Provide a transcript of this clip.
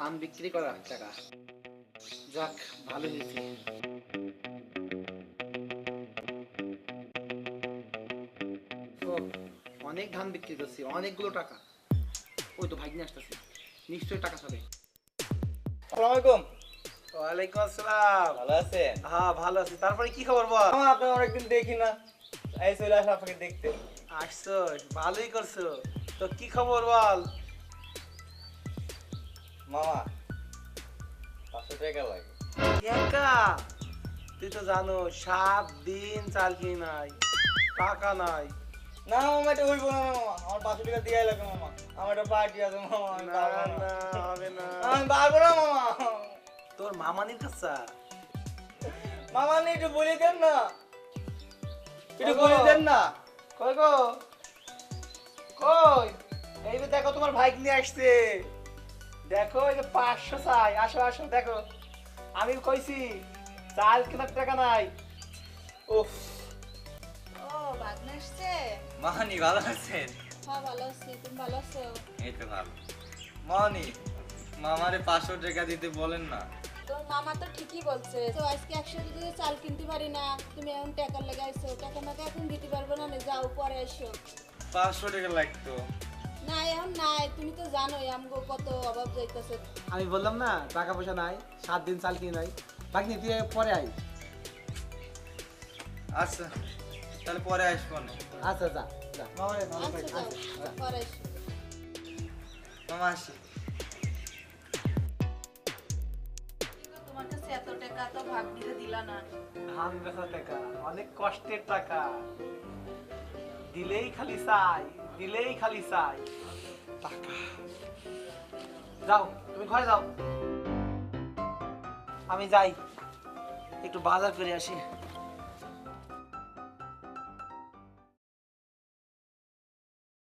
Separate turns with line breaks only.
ধান বিক্রি করা টাকা। যাক ভালো হয়েছে। অনেক ধান বিক্রি করছি অনেকগুলো টাকা। ওই তো ভাগ্নে আসতেছে। নিশ্চয়ই টাকা পাবে।
আসসালামাইকুম
ওয়ালাইকুম আসসালাম।
ভালো আছেন?
হ্যাঁ ভালো আছি। তারপরে কি খবর বল?
মামা আপনার অনেকদিন দেখি না। এই চলে আসলাম আপনাকে দেখতে।
আসছো ভালোই করছ। তো কি খবর বল?
মামা পাঁচশো টাকা লাগে।
একা? তুই তো জানো সাত দিন চাল নাই টাকা নাই।
না মামা এটা হইব না মামা আমার পাঁচশো টাকা দিয়ে লাগবে মামা। আমার একটা পার্টি আছে মামা আমি পারব না।
না হবে না।
আমি পারব না মামা।
তোর মামানির কাছে?
একটু বলে দেন না। একটু বলে দেন না।
কই গো? কই? এই দেখো তোমার ভাইক নিয়ে আসছে। দেখো এই যে পাঁচশো চাই আসো আসো দেখো। আমি কইছি চাল কেনার টাকা নাই। উফ।
ও আসছে?
মানি ভালো আছেন?
হ্যাঁ ভালো আছি তুমি ভালো আছো?
এই তো ভালো। মানি মামারে পাঁচশো টাকা দিতে বলেন না।
তোর মামা তো ঠিকই বলছে তো আজকে একসাথে যদি চাল কিনতে পারি না। তুমি এখন টাকা লাগাইছো টাকা এখন দিতে পারব না না, যাও পরে এসো
পাঁচশো টাকা লাগতো।
না এখন নাই তুমি তো জানোই আমগো কত অভাব যাইতেছে।
আমি বললাম না টাকা পয়সা নাই সাত দিন চাল কিনে নাই। ভাগ্নি তুই পরে আই
আচ্ছা তাহলে পরে আসব না
আচ্ছা যা যা। মামারে
আচ্ছা পরে
মামা আসি।
এত টাকা তো ভাগ্নিতে দিলা না।
ধান বেচা টাকা অনেক কষ্টের টাকা। দিলেই খালি চাই। দিলেই খালি চাই। টাকা। যাও তুমি ঘরে যাও। আমি যাই একটু বাজার করে আসি।